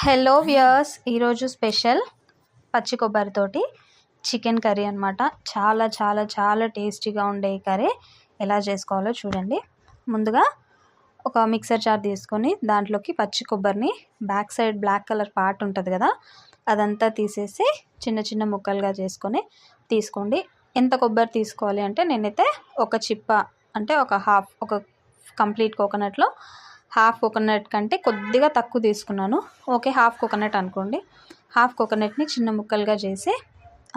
Hello viewers ఈరోజు special పచ్చి కొబ్బరితోటి chicken curry అనమాట చాలా చాలా చాలా టేస్టీగా ఉండే ఈ కర్రీ. ఎలా చేసుకోవాలో చూడండి. ముందుగా ఒక మిక్సర్ జార్ తీసుకొని దాంట్లోకి పచ్చి కొబ్బరిని back side black colour part ఉంటుంది కదా అదంతా తీసేసి చిన్న చిన్న ముక్కలుగా చేసుకొని తీసుకోండి. ఎంత కొబ్బరి తీసుకోవాలి అంటే నేనైతే ఒక చిప్ప అంటే ఒక హాఫ్ ఒక కంప్లీట్ కోకోనట్లో హాఫ్ కోకోనట్ కంటే కొద్దిగా తక్కువ తీసుకున్నాను. ఓకే హాఫ్ కోకోనట్ అనుకోండి. హాఫ్ కోకోనట్ని చిన్న ముక్కలుగా చేసి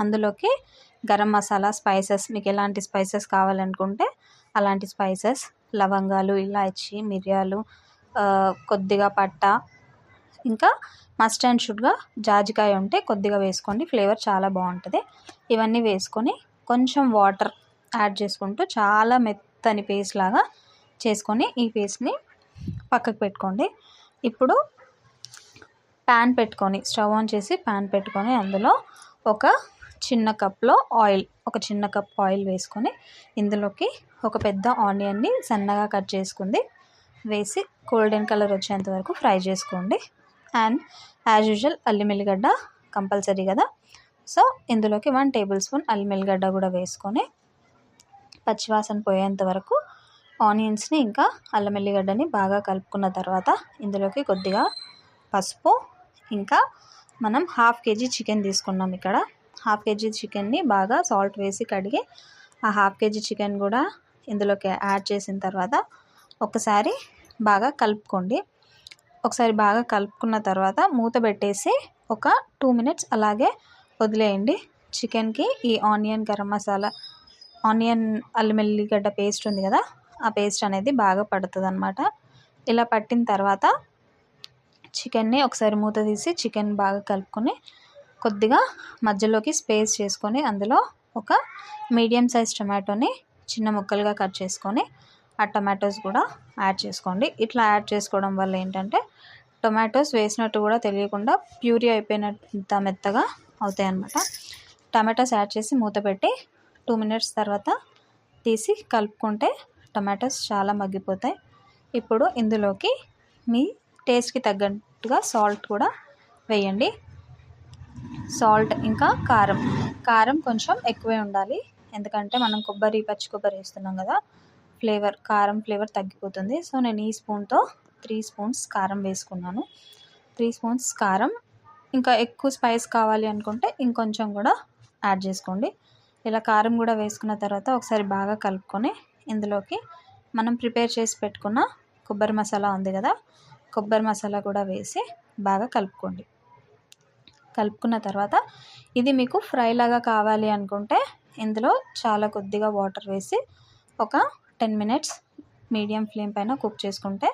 అందులోకి గరం మసాలా స్పైసెస్ మీకు ఎలాంటి స్పైసెస్ కావాలనుకుంటే అలాంటి స్పైసెస్ లవంగాలు ఇలాచి మిరియాలు కొద్దిగా పట్ట ఇంకా మస్ట్ అండ్ షుడ్గా జాజికాయ ఉంటే కొద్దిగా వేసుకోండి. ఫ్లేవర్ చాలా బాగుంటుంది. ఇవన్నీ వేసుకొని కొంచెం వాటర్ యాడ్ చేసుకుంటూ చాలా మెత్తని పేస్ట్ లాగా చేసుకొని ఈ పేస్ట్ని పక్కకు పెట్టుకోండి. ఇప్పుడు ప్యాన్ పెట్టుకొని స్టవ్ ఆన్ చేసి ప్యాన్ పెట్టుకొని అందులో ఒక చిన్న కప్లో ఆయిల్ ఒక చిన్న కప్ ఆయిల్ వేసుకొని ఇందులోకి ఒక పెద్ద ఆనియన్ని సన్నగా కట్ చేసుకుంది. వేసి గోల్డెన్ కలర్ వచ్చేంత వరకు ఫ్రై చేసుకోండి. అండ్ యాజ్ యూజువల్ అల్లం ఎల్లిగడ్డ కంపల్సరీ కదా. సో ఇందులోకి వన్ టేబుల్ స్పూన్ అల్లం ఎల్లిగడ్డ కూడా వేసుకొని పచ్చివాసన పోయేంత వరకు ఆనియన్స్ని ఇంకా అల్లం ఎల్లిగడ్డని బాగా కలుపుకున్న తర్వాత ఇందులోకి కొద్దిగా పసుపు ఇంకా మనం హాఫ్ కేజీ చికెన్ తీసుకున్నాం ఇక్కడ. హాఫ్ కేజీ చికెన్ని బాగా సాల్ట్ వేసి కడిగి ఆ హాఫ్ కేజీ చికెన్ కూడా ఇందులోకి యాడ్ చేసిన తర్వాత ఒకసారి బాగా కలుపుకోండి. ఒకసారి బాగా కలుపుకున్న తర్వాత మూత పెట్టేసి ఒక టూ మినిట్స్ అలాగే వదిలేయండి. చికెన్కి ఈ ఆనియన్ గరం మసాలా ఆనియన్ అల్లం ఎల్లిగడ్డ పేస్ట్ ఉంది కదా ఆ పేస్ట్ అనేది బాగా పడుతుంది అనమాట ఇలా పట్టిన తర్వాత చికెన్ని ఒకసారి మూత తీసి చికెన్ బాగా కలుపుకొని కొద్దిగా మధ్యలోకి స్పేస్ చేసుకొని అందులో ఒక మీడియం సైజ్ టమాటోని చిన్న ముక్కలుగా కట్ చేసుకొని ఆ టమాటోస్ కూడా యాడ్ చేసుకోండి. ఇట్లా యాడ్ చేసుకోవడం వల్ల ఏంటంటే టొమాటోస్ వేసినట్టు కూడా తెలియకుండా ప్యూరీ అయిపోయినంత మెత్తగా అవుతాయి అన్నమాట టమాటోస్ యాడ్ చేసి మూత పెట్టి టూ మినిట్స్ తర్వాత తీసి కలుపుకుంటే టమాటోస్ చాలా మగ్గిపోతాయి. ఇప్పుడు ఇందులోకి మీ టేస్ట్కి తగ్గట్టుగా సాల్ట్ కూడా వేయండి. సాల్ట్ ఇంకా కారం. కారం కొంచెం ఎక్కువే ఉండాలి. ఎందుకంటే మనం కొబ్బరి పచ్చి కొబ్బరి వేస్తున్నాం కదా ఫ్లేవర్ కారం ఫ్లేవర్ తగ్గిపోతుంది. సో నేను ఈ స్పూన్తో త్రీ స్పూన్స్ కారం వేసుకున్నాను. త్రీ స్పూన్స్ కారం. ఇంకా ఎక్కువ స్పైస్ కావాలి అనుకుంటే ఇంకొంచెం కూడా యాడ్ చేసుకోండి. ఇలా కారం కూడా వేసుకున్న తర్వాత ఒకసారి బాగా కలుపుకొని ఇందులోకి మనం ప్రిపేర్ చేసి పెట్టుకున్న కొబ్బరి మసాలా ఉంది కదా కొబ్బరి మసాలా కూడా వేసి బాగా కలుపుకోండి. కలుపుకున్న తర్వాత ఇది మీకు ఫ్రై లాగా కావాలి అనుకుంటే ఇందులో చాలా కొద్దిగా వాటర్ వేసి ఒక టెన్ మినిట్స్ మీడియం ఫ్లేమ్ పైన కుక్ చేసుకుంటే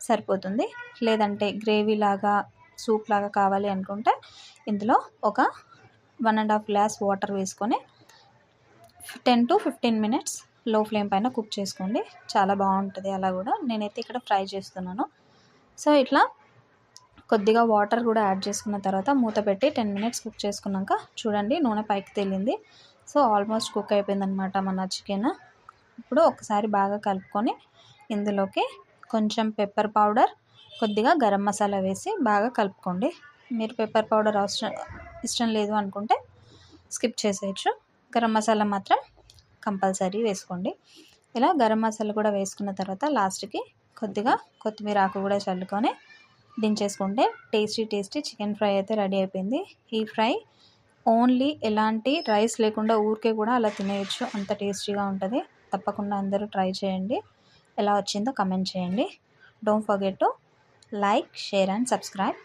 సరిపోతుంది. లేదంటే గ్రేవీ లాగా సూప్ లాగా కావాలి అనుకుంటే ఇందులో ఒక one and half glass water వేసుకొని టెన్ టు ఫిఫ్టీన్ మినిట్స్ లో ఫ్లేమ్ పైన కుక్ చేసుకోండి. చాలా బాగుంటుంది అలా కూడా. నేనైతే ఇక్కడ ఫ్రై చేస్తున్నాను. సో ఇట్లా కొద్దిగా వాటర్ కూడా యాడ్ చేసుకున్న తర్వాత మూత పెట్టి టెన్ మినిట్స్ కుక్ చేసుకున్నాక చూడండి నూనె పైకి తేలింది. సో ఆల్మోస్ట్ కుక్ అయిపోయిందనమాట మన చికెన్. ఇప్పుడు ఒకసారి బాగా కలుపుకొని ఇందులోకి కొంచెం పెప్పర్ పౌడర్ కొద్దిగా గరం మసాలా వేసి బాగా కలుపుకోండి. మీరు పెప్పర్ పౌడర్ అవసరం ఇష్టం లేదు అనుకుంటే స్కిప్ చేసేయచ్చు. గరం మసాలా మాత్రం కంపల్సరీ వేసుకోండి. ఇలా గరం మసాలా కూడా వేసుకున్న తర్వాత లాస్ట్కి కొద్దిగా కొత్తిమీర ఆకు కూడా చల్లుకొని దించేసుకుంటే టేస్టీ టేస్టీ చికెన్ ఫ్రై అయితే రెడీ అయిపోయింది. ఈ ఫ్రై ఓన్లీ ఎలాంటి రైస్ లేకుండా ఊరికే కూడా అలా తినేయచ్చు. అంత టేస్టీగా ఉంటుంది. తప్పకుండా అందరూ ట్రై చేయండి. ఎలా వచ్చిందో కమెంట్ చేయండి. Don't forget to like share and subscribe